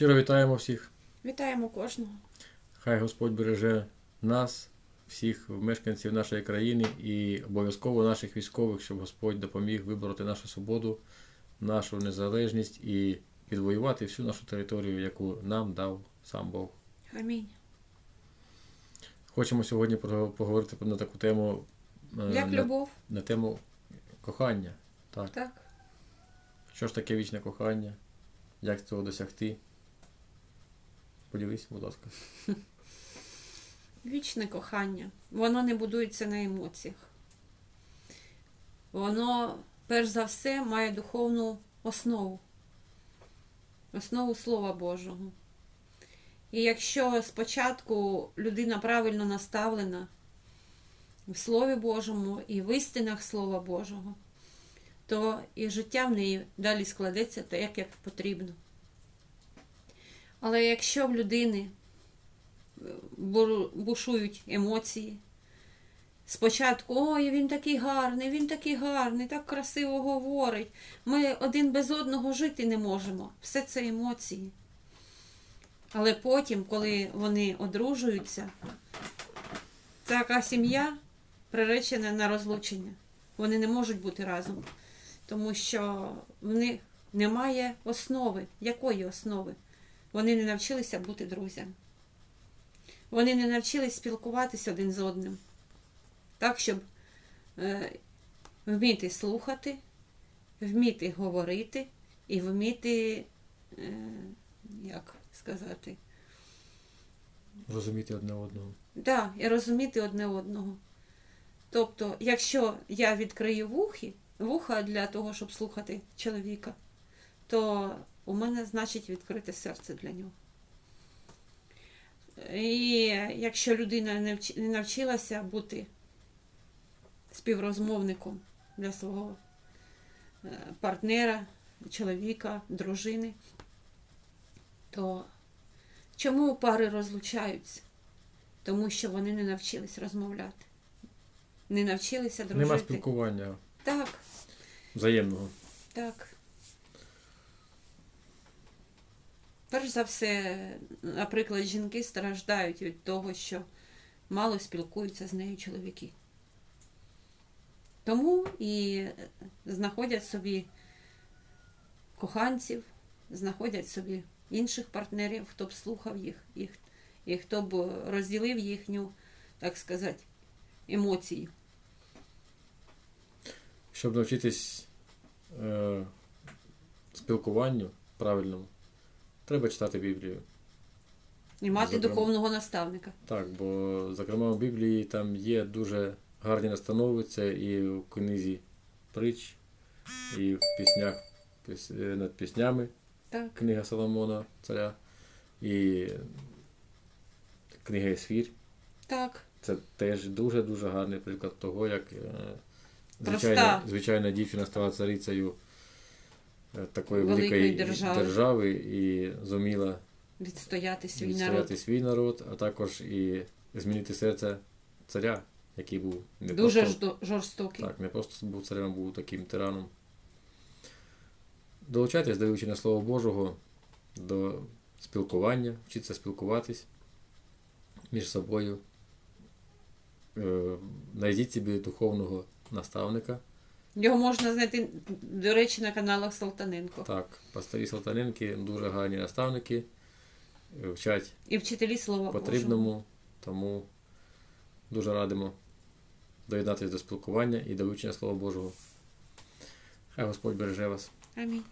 Щиро вітаємо всіх. Вітаємо кожного. Хай Господь береже нас, всіх мешканців нашої країни і обов'язково наших військових, щоб Господь допоміг вибороти нашу свободу, нашу незалежність і відвоювати всю нашу територію, яку нам дав сам Бог. Амінь. Хочемо сьогодні поговорити на таку тему, е, Як на, любов, на тему кохання. Так. так. Що ж таке вічне кохання? Як цього досягти? Поділись, будь ласка. Вічне кохання. Воно не будується на емоціях. Воно, перш за все, має духовну основу. Основу Слова Божого. І якщо спочатку людина правильно наставлена в Слові Божому і в істинах Слова Божого, то і життя в неї далі складеться так, як потрібно. Але якщо в людини бушують емоції. Спочатку, ой, він такий гарний, він такий гарний, так красиво говорить. Ми один без одного жити не можемо. Все це емоції. Але потім, коли вони одружуються, така сім'я приречена на розлучення. Вони не можуть бути разом, тому що в них немає основи. Якої основи? Вони не навчилися бути друзями. Вони не навчились спілкуватися один з одним. Так, щоб е, вміти слухати, вміти говорити і вміти, е, як сказати, Розуміти одне одного. да, і розуміти одне одного. Тобто, якщо я відкрию вухи, вуха для того, щоб слухати чоловіка, то у мене значить відкрите серце для нього. І якщо людина не навчилася бути співрозмовником для свого е, партнера, чоловіка, дружини, то чому пари розлучаються? Тому що вони не навчились розмовляти, не навчилися дружити. Нема спілкування Так, взаємного. так. Перш за все, наприклад, жінки страждають від того, що мало спілкуються з нею чоловіки. Тому і знаходять собі коханців, знаходять собі інших партнерів, хто б слухав їх, і, і хто б розділив їхню, так сказати, емоцію. Щоб навчитись е, спілкуванню правильному, треба читати Біблію. І мати Зокрема. духовного наставника. Так, бо, зокрема, в Біблії там є дуже гарні настанови, це і в книзі притч, і в піснях піс- е, над піснями, Так. книга Соломона, царя, і книга Есфір. Так. Це теж дуже-дуже гарний приклад того, як е, звичайна, звичайна дівчина стала царицею такої Великої великої держави. держави і зуміла Відстояти свій відстояти народ. свій народ, а також і змінити серце царя, який був не Дуже просто, жорстокий. так, не просто був царем, був таким тираном. Долучайтесь до вивчення Слова Божого, до спілкування, вчіться спілкуватись між собою. Е, Знайдіть собі духовного наставника. Його можна знайти, до речі, на каналах Салтаненко. Так, пастирі Салтаненки дуже гарні наставники, е, вчать І вчителі слова Божого. потрібному, тому дуже радимо доєднатися до спілкування і до вивчення Слова Божого. Хай Господь береже вас. Амінь.